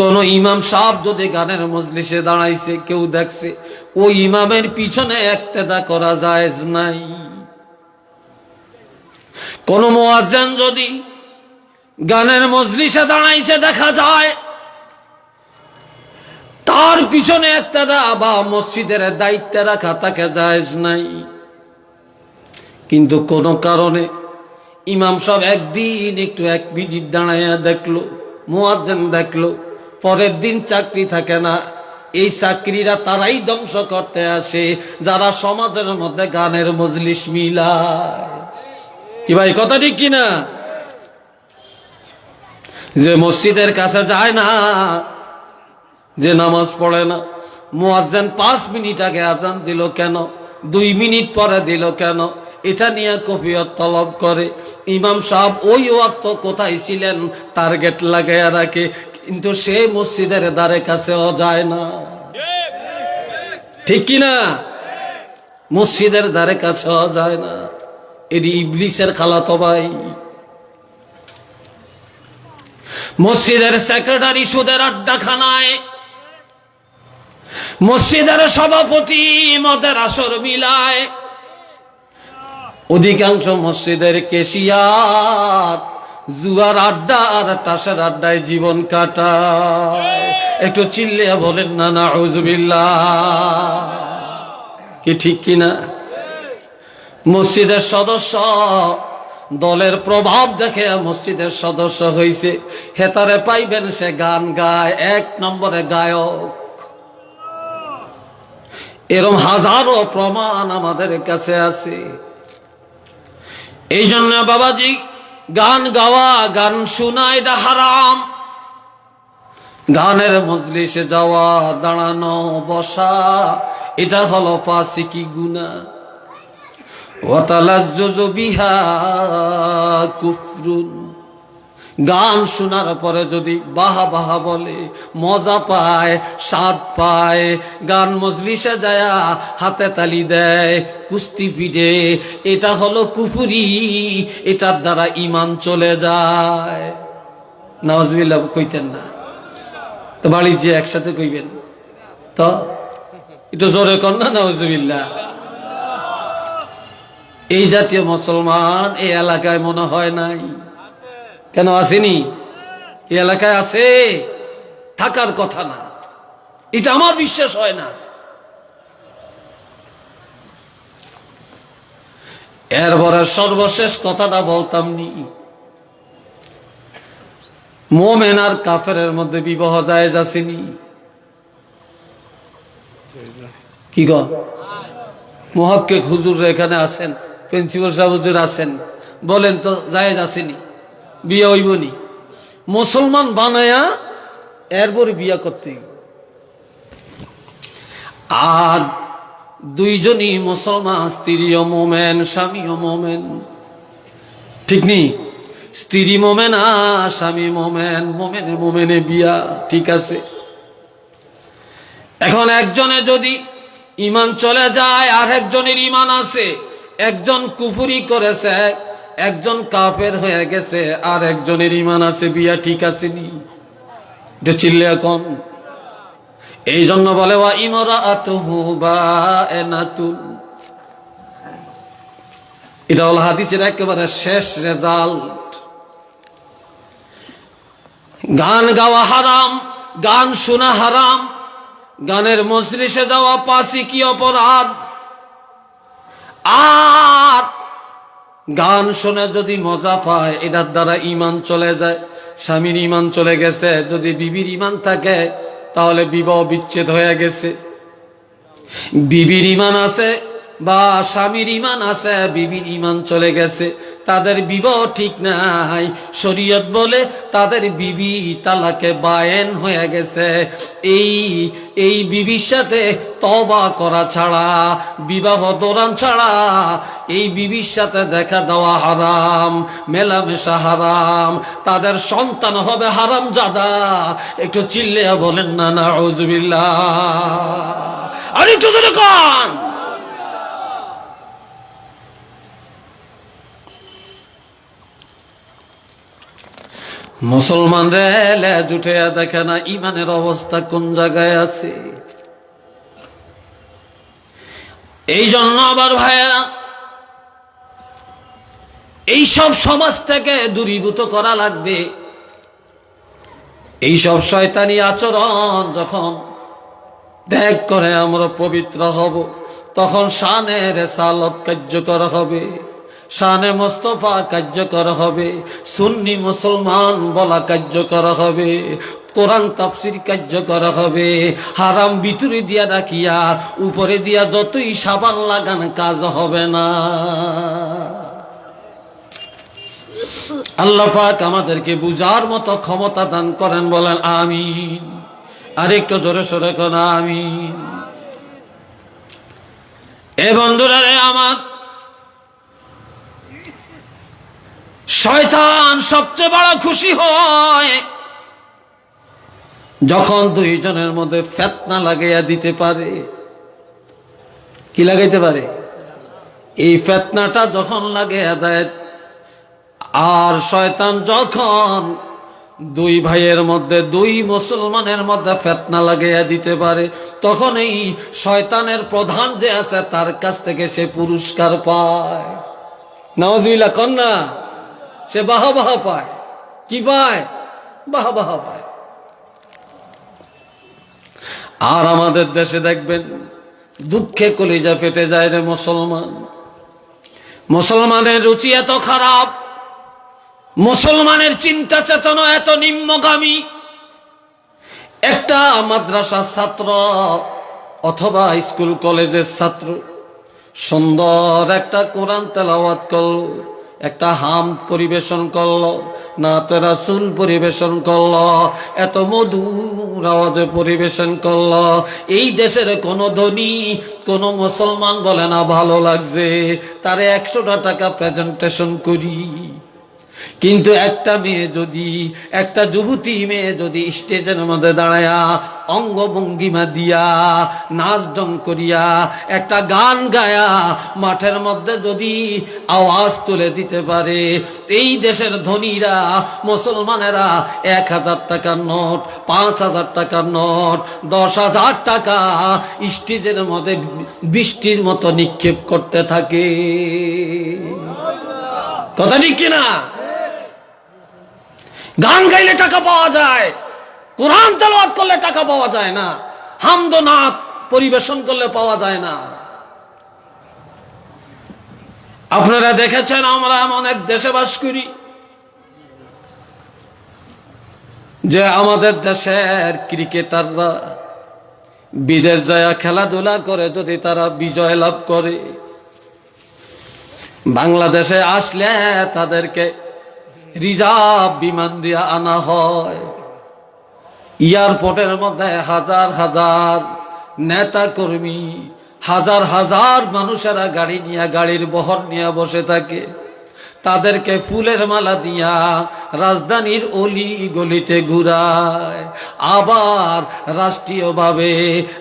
কোন ইমাম সাহেব যদি গানের মজলিসে দাঁড়াইছে, কেউ দেখছে ওই ইমামের পিছনে একতেদা করা যায় নাই। কোন মোয়াজ্জান যদি গানের মজলিসে দাঁড়াইছে দেখা যায়, তার পিছনে একতেদা বা মসজিদের দায়িত্বে রাখা তাকে যায় নাই। কিন্তু কোন কারণে ইমাম সব একদিন একটু এক মিনিট দাঁড়াইয়া দেখল, মুয়াজ্জেন দেখল পরের দিন চাকরি থাকে না। এই চাকরিরা তারাই ধ্বংস করতে আসে, যারা সমাজের মধ্যে গানের মজলিস মিলায়। কি ভাই, কথা ঠিক কিনা? যে মসজিদের কাছে যায় না, যে নামাজ পড়ে না। মুয়াজ্জেন পাঁচ মিনিট আগে আজান দিল কেন? দুই মিনিট পরে দিল কেন? এটা নিয়ে কপিয়ত তলব করে। ইমাম সাহেব ওই ওয়াক্ত কোথায় ছিলেন? টার্গেট লাগাইয়া রাখে। কিন্তু সে মসজিদের দ্বারে কাছেও যায় না। ঠিক কিনা? মসজিদের দ্বারে কাছেও যায় না। এটি ইবলিসের খালাতো ভাই। মসজিদের সেক্রেটারি সুদের আড্ডাখানায়। মসজিদের সভাপতি মদের আসর মিলায়। অধিকাংশ মসজিদের কেশিয়ার জুয়ার আড্ডা আর টাসের আড্ডায় জীবন কাটায়। একটু চিল্লিয়া বলেন, না না হুজবিল্লা কি ঠিক কিনা মসজিদের সদস্য, দলের প্রভাব দেখে মসজিদের সদস্য হইছে। হেতারে পাইবেন সে গান গায়, এক নম্বরে গায়ক। এরম হাজারো প্রমাণ আমাদের কাছে আছে। এই জন্য বাবাজি গান গাওয়া, গান শোনা এটা হারাম। গানের মজলিসে যাওয়া, দাঁড়ানো, বসা, এটা হলো পাশে কি গুনা ওয়াতালাজ্জুজু বিহা কুফরুন। গান শোনার পরে যদি বাহা বাহা বলে, মজা পায়, স্বাদ পায়, গান মজলিসে যায়, হাতে তালি দেয়, কুস্তি পিঠে এটা হলো কুপুরি এটার দ্বারা ইমান চলে যায়। নওয়াজবিল্লাহ কইতেন না। তো বাড়ির যে একসাথে কইবেন। তো, একটু জোরে কর না নওয়াজবিল্লাহ এই জাতীয় মুসলমান এই এলাকায় মনে হয় নাই। কেন আসেনি? এই এলাকায় আছে? থাকার কথা না। এটা আমার বিশ্বাস হয় না। এরপরে সর্বশেষ কথাটা বলতাম নি। মোমেন আর কাফের মধ্যে বিবাহ যায় যাচ্ছেনি কি গ? মহক্কে হুজুর এখানে আছেন প্রিন্সিপাল সাহেব আছেন বলেন তো যায় আসেনি। বিয়ে হইবনি মুসলমান বানায়া এরপরে বিয়া করতে। আর দুইজনই মুসলমান, স্ত্রীও মোমেন, স্বামীও মোমেন। ঠিক নি? স্ত্রী মোমেন আর স্বামী মোমেন, মোমেনে মোমেনে বিয়া, ঠিক আছে? এখন একজনে যদি ইমান চলে যায় আর একজনের ইমান আছে। একজন কুপুরি করেছে একজন কাপের হয়ে গেছে, আর একজনের ইমান আছে, বিয়া ঠিক আছে নি? এটা চিল্লে এখন। এই জন্য বলে, ওয়া ইমরা আতুহু বা এনাতুন এটা হল হাদিসের একেবারে শেষ রেজাল্ট। গান গাওয়া হারাম, গান শোনা হারাম, গানের মজলিসে যাওয়া পাশি কি অপরাধ? আর গান শুনে যদি মজা পায়, এটার দ্বারা ইমান চলে যায়। স্বামীর ইমান চলে গেছে। যদি বিবির ইমান থাকে, তাহলে বিবাহ বিচ্ছেদ হয়ে গেছে। বিবির ইমান আছে বা স্বামীর ইমান আছে, বিবির ইমান চলে গেছে। তাদের বিবাহ ঠিক নাই। শরীয়ত বলে তাদের বিবি তালাকে বায়েন হয়ে গেছে। এই এই বিবির সাথে তবা করা ছাড়া, বিবাহ দৌড়ান ছাড়া এই বিবির সাথে দেখা দেওয়া হারাম, মেলামেশা হারাম। তাদের সন্তান হবে হারাম জাদা একটু চিল্লে বলেন না না ওজবিল্লা আর একটু মুসলমান রে লেজ উঠে দেখে না, ইমানের অবস্থা কোন জায়গায় আছে? এই জন্য আবার ভাইয়া এই সব সমাজ থেকে দূরীভূত করা লাগবে। এই সব শয়তানি আচরণ যখন ত্যাগ করে আমরা পবিত্র হব, তখন শানের সালত কার্যকর হবে। শানে মোস্তফা কার্যকর হবে, সুন্নি মুসলমান বলা কার্যকর হবে, কোরআন তাফসির কার্যকর হবে, হারাম ভিতরে দিয়া রাখিয়া, উপরে দিয়া যতই সাবান লাগান কাজ হবে না। আল্লাহ পাক আমাদেরকে বুঝার মতো ক্ষমতা দান করেন বলেন, আমিন। আরেকটু জোরে সরে কোন, আমিন। এ বন্ধুরা রে আমার শয়তান সবচেয়ে বড় খুশি হয়। যখন দুইজনের মধ্যে ফেতনা লাগাইয়া দিতে পারে, কি লাগাইতে পারে? এই ফেতনাটা যখন লাগাইয়া দেয়, আর শয়তান যখন দুই ভাইয়ের মধ্যে, দুই মুসলমানের মধ্যে ফেতনা লাগাইয়া দিতে পারে, তখন এই শয়তানের প্রধান যে আছে, তার কাছ থেকে সে পুরস্কার পায়। নওয়াজবিল্লা কন্যা। সে বাহা বাহা পায়। কি পায়? বাহা বাহা পায়। আর আমাদের দেশে দেখবেন, দুঃখে কলিজা ফেটে যায় রে মুসলমান। মুসলমানের রুচি এত খারাপ, মুসলমানের চিন্তা চেতনা এত নিম্নগামী। একটা মাদ্রাসার ছাত্র অথবা স্কুল কলেজের ছাত্র সুন্দর একটা কোরআন তেলাওয়াত করল। একটা হাম পরিবেশন করল না তো রাসুল পরিবেশন করল, এত মধুর আওয়াজে পরিবেশন করল। এই দেশের কোনো ধনী, কোনো মুসলমান বলে না ভালো লাগছে। তারে একশোটা টাকা প্রেজেন্টেশন করি। কিন্তু একটা মেয়ে যদি, একটা যুবতী মেয়ে যদি স্টেজের মধ্যে দাঁড়ায়া অঙ্গ ভঙ্গিমা দিয়া নাচ ডং করিয়া একটা গান গায়া মাঠের মধ্যে যদি আওয়াজ তুলে দিতে পারে, এই দেশের ধনীরা, মুসলমানেরা এক হাজার টাকার নোট, পাঁচ হাজার টাকার নোট, দশ হাজার টাকা স্টেজের মধ্যে বৃষ্টির মতো নিক্ষেপ করতে থাকে। কথা ঠিক কিনা? গান গাইলে টাকা পাওয়া যায়, কোরআন তেলাওয়াত করলে টাকা পাওয়া যায় না, হামদ নাথ পরিবেশন করলে পাওয়া যায় না। আপনারা দেখেছেন আমরা এমন এক দেশে বাস করি, যে আমাদের দেশের ক্রিকেটাররা বিদেশ যায় খেলাধুলা করে, যদি তারা বিজয় লাভ করে, বাংলাদেশে আসলে তাদেরকে রিজার্ভ বিমান দিয়ে আনা হয়। এয়ারপোর্টের মধ্যে হাজার হাজার নেতা কর্মী, হাজার হাজার মানুষেরা গাড়ি নিয়ে, গাড়ির বহর নিয়ে বসে থাকে। তাদেরকে ফুলের মালা দিয়া রাজধানীর অলি গলিতে ঘুরায়। আবার রাষ্ট্রীয়ভাবে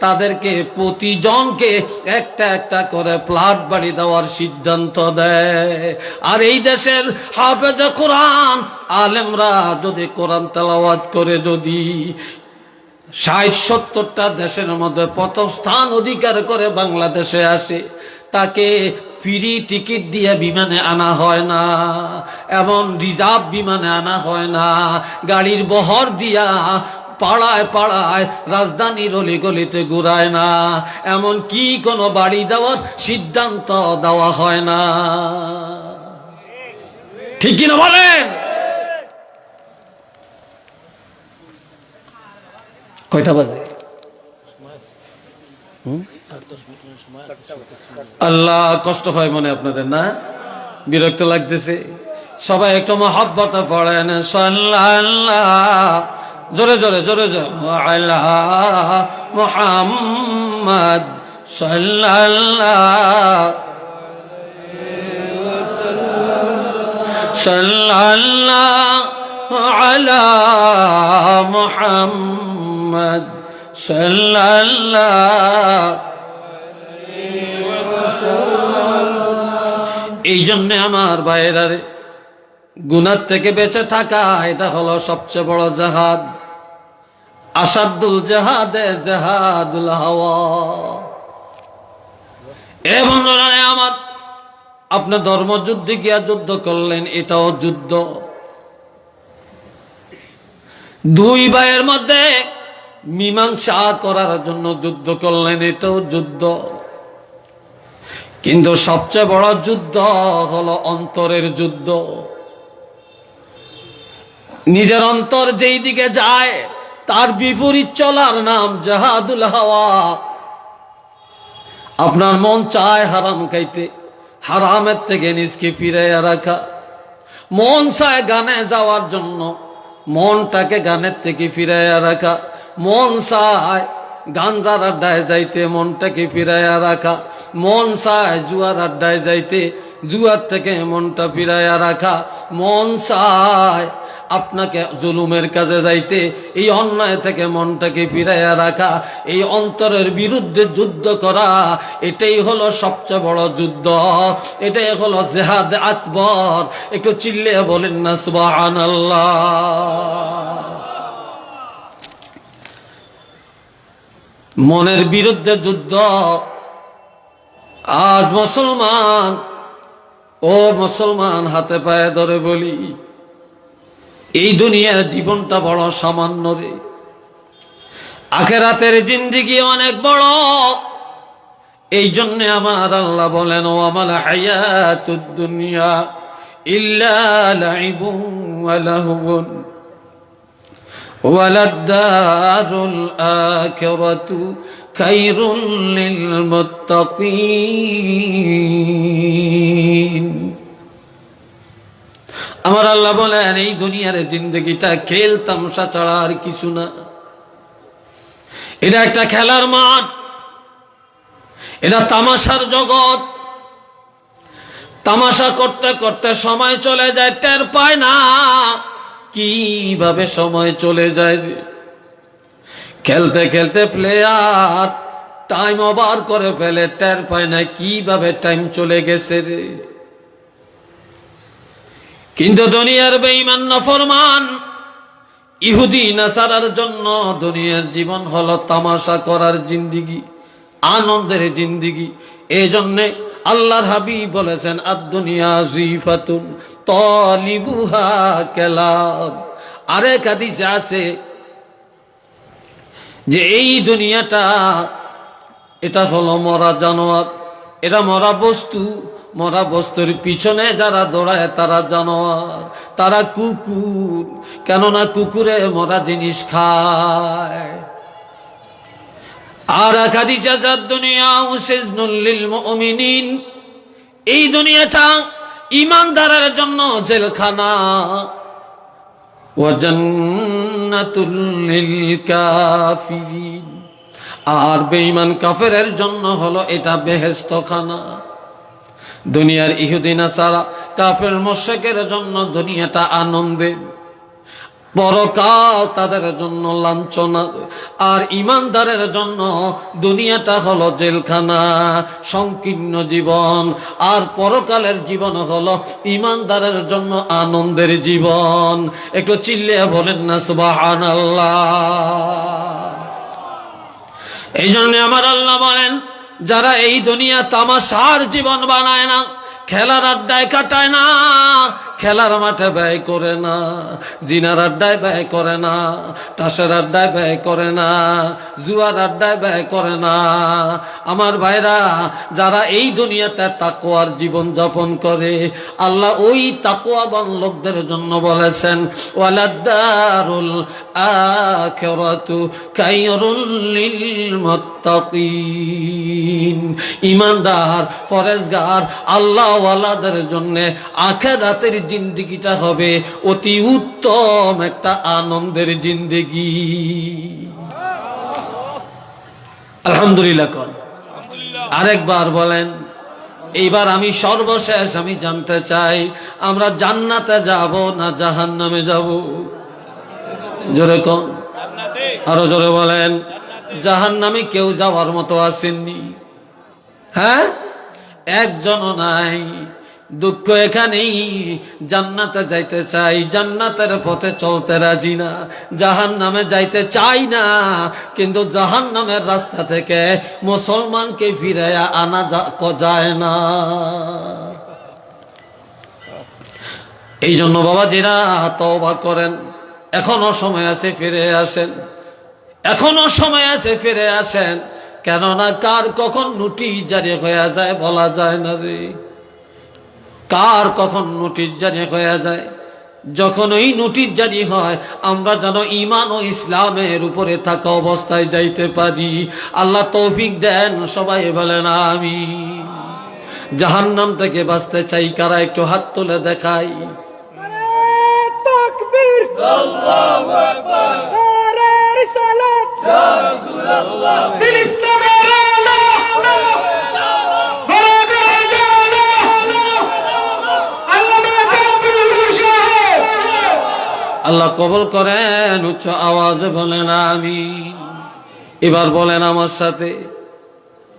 তাদেরকে প্রতিজনকে একটা একটা করে প্লাট বাড়ি দেওয়ার সিদ্ধান্ত দেয়। আর এই দেশের হাফেজ কোরআন আলেমরা যদি কোরআন তেলাওয়াত করে যদি ষাট সত্তরটা দেশের মধ্যে প্রথম স্থান অধিকার করে বাংলাদেশে আসে, তাকে ফ্রি টিকিট দিয়ে বিমানে আনা হয় না। এমন রিজার্ভ বিমানে আনা হয় না। গাড়ির বহর দিয়া পাড়ায় পাড়ায় রাজধানীর গলিতে ঘুরায় না। এমন কি কোনো বাড়ি দেওয়ার সিদ্ধান্ত দেওয়া হয় না। ঠিক কিনা বলেন? কয়টা বাজে? আল্লাহ, কষ্ট হয় মনে আপনাদের, না? বিরক্ত লাগতেছে। সবাই একটু মহাব্বত পড়েন। সাল্লাহ জোরে জোরে জোরে জোরে। আল্লাহ মোহাম্মদ আলা মোহাম্মদ সাল্লাল্লাহ। এই জন্যে আমার বাইরারে গুনার থেকে বেঁচে থাকা, এটা হলো সবচেয়ে বড় জাহাদ। আসাদুল জাহাদে জাহাদুল হাওয়া। এ বন্ধুরা আমার আপনি ধর্মযুদ্ধে গিয়া যুদ্ধ করলেন, এটাও যুদ্ধ। দুই ভাইয়ের মধ্যে মীমাংসা করার জন্য যুদ্ধ করলেন, এটাও যুদ্ধ। কিন্তু সবচেয়ে বড় যুদ্ধ হলো অন্তরের যুদ্ধ। নিজের অন্তর যেই দিকে যায়, তার বিপরীত চলার নাম জাহাদুল হাওয়া। আপনার মন চায় হারাম খাইতে, হারামের থেকে নিজকে ফিরে রাখা। মন চায় গানে যাওয়ার জন্য, মনটাকে গানের থেকে ফিরে রাখা। মন চায় গাঞ্জার আড্ডায় যাইতে মনটাকে ফিরাইয়া রাখা। মন চায় জুয়ার আড্ডায় যাইতে, জুয়ার থেকে মনটা ফিরাইয়া রাখা। মন চায় আপনাকে জুলুমের কাজে যাইতে, এই অন্যায় থেকে মনটাকে ফিরাইয়া রাখা, এই অন্তরের বিরুদ্ধে যুদ্ধ করা, এটাই হলো সবচেয়ে বড় যুদ্ধ। এটাই হলো জেহাদ আকবর। একটু চিল্লে বলেন না, সুবহানাল্লাহ। মনের বিরুদ্ধে যুদ্ধ। আজ মুসলমান, ও মুসলমান হাতে পায়ে ধরে বলি, এই দুনিয়ার জীবনটা বড় সামান্য রে। আখেরাতের জিন্দিগি অনেক বড়, এই জন্য আমার আল্লাহ বলেন ও আমার হায়াতুদ দুনিয়া লাইবুন ওয়া লাহবুন وللدار الآخرة خير للمتقين আমার আল্লাহ বলেন এই দুনিয়ার জিন্দগিটা খেল তামসা ছাড়া আর কিছু না এটা একটা খেলার মাঠ এটা তামাশার জগৎ তামাশা করতে করতে সময় চলে যায় টের পায় না কিভাবে সময় চলে যায় রে? খেলতে খেলতে প্লেয়ার টাইম ওভার করে ফেলে, টের পায় না কীভাবে টাইম চলে গেছে রে। কিন্তু দুনিয়ার বেঈমান, নফরমান, ইহুদি, নাসারার জন্য দুনিয়ার জীবন হলো তামাশা করার জিন্দিগি, আনন্দের জিন্দিগি। এই জন্যে আল্লাহর হাবিব বলেছেন আদুনিয়া জিফাতুন তলিবুহা কেলাব আরেক হাদিসে আছে যে এই দুনিয়াটা, এটা হলো মরা জানোয়ার। এটা মরা বস্তু, মরা বস্তুর পিছনে যারা দৌড়ায় তারা জানোয়ার। তারা কুকুর, কেননা কুকুরে মরা জিনিস খায়। আর খাদিজা যার দুনিয়া উসিজনুল্লিল মুমিনিন। এই দুনিয়াটা ইমানদারের জন্য জেলখানা। ও জান্নাতুল লিল কাফিরিন আর বেঈমান কাফেরের জন্য হলো এটা বেহেস্ত খানা দুনিয়ার ইহুদিনা সারা কাফের মোশেকের জন্য দুনিয়াটা আনন্দের। তাদের জন্য লাঞ্ছনা। আর ইমানদারের জন্য দুনিয়াটা হলো জেলখানা, সংকীর্ণ জীবন। আর পরকালের জীবন হলো ইমানদারের জন্য আনন্দের জীবন। একটু চিল্লিয়া বলেন না সুবাহান এই জন্য আমার আল্লাহ বলেন, যারা এই দুনিয়া তামাশার জীবন বানায় না খেলার আড্ডায় কাটায় না, খেলার মাঠে ব্যয় করে না, জিনার আড্ডায় ব্যয় করে না, তাসের আড্ডায় ব্যয় করে না, জুয়ার আড্ডায় ব্যয় করে না। আমার ভাইরা, যারা এই দুনিয়াতে তাকোয়ার জীবন যাপন করে, আল্লাহ ওই তাকোয়াবান লোকদের জন্য বলেছেন, ওয়ালাদ্দারুল আখিরাতু লিল মুত্তাকিন ইমানদার ফরেজগার আল্লাহওয়ালাদের জন্য আখেরাতের জিন্দিগিটা হবে অতি উত্তম একটা আনন্দের জিন্দিগি। আলহামদুলিল্লাহ কর আরেকবার বলেন এইবার আমি সর্বশেষ আমি জানতে চাই আমরা জান্নাতে যাব না জাহান্নামে যাব? জোরে কন। আরও জোরে বলেন জাহান্নামে কেউ যাওয়ার মতো আসেননি। হ্যাঁ? একজনও নাই। দুঃখ এখানেই, জান্নাতে যাইতে চাই, জান্নাতের পথে চলতে রাজি না জাহান নামে যাইতে চাই না। কিন্তু জাহান নামের রাস্তা থেকে মুসলমানকে ফিরে আনা যায় না। এই জন্য বাবা যারা তওবা করেন। এখনও সময় আছে, ফিরে আসেন। এখনও সময় আছে, ফিরে আসেন। কেননা কার কখন নোটিশ জারি হয়ে যায় বলা যায় না রে। কার কখন নোটিশ জারি হয়ে যায়? যখন ওই নোটিশ জারি হয় আমরা যেন ইমান ও ইসলামের উপরে থাকা অবস্থায় যাইতে পারি। আল্লাহ তৌফিক দেন সবাই বলেন আমি জাহান্নাম থেকে বাঁচতে চাই কারা একটু হাত তুলে দেখাই। আল্লাহু আকবার। নারে রিসালাত ইয়া রাসূলুল্লাহ আল্লাহ কবল করেন, উচ্চ আওয়াজে বলেন আমি এবার বলেন আমার সাথে,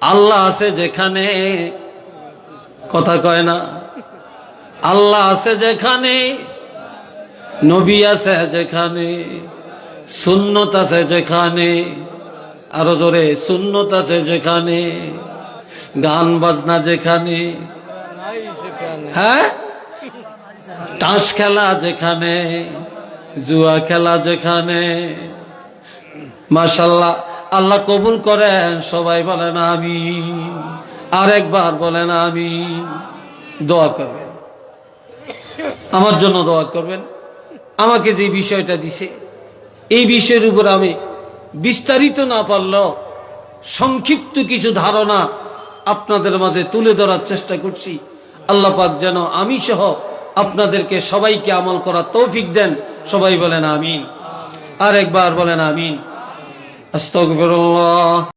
আল্লাহ আছে যেখানে, কথা কয় না, আল্লাহ আছে যেখানে, নবী আছে যেখানে, সুন্নত আছে যেখানে, আরও জোরে, সুন্নত আছে যেখানে, গান বাজনা যেখানে হ্যাঁ? তাস খেলা যেখানে জুয়া খেলা যেখানে, মাশাল্লাহ, আল্লাহ কবুল করেন, সবাই বলেন আমি আরেকবার বলেন আমি দোয়া করবেন। আমার জন্য দোয়া করবেন। আমাকে যে বিষয়টা দিছে, এই বিষয়ের উপর আমি বিস্তারিত না পারলেও সংক্ষিপ্ত কিছু ধারণা আপনাদের মাঝে তুলে ধরার চেষ্টা করছি। আল্লাহ পাক যেন আমি সহ আপনাদেরকে সবাইকে আমল করা তৌফিক দেন। সবাই বলেন আমিন। আরেকবার বলেন আমিন। আস্তগফিরুল্লাহ।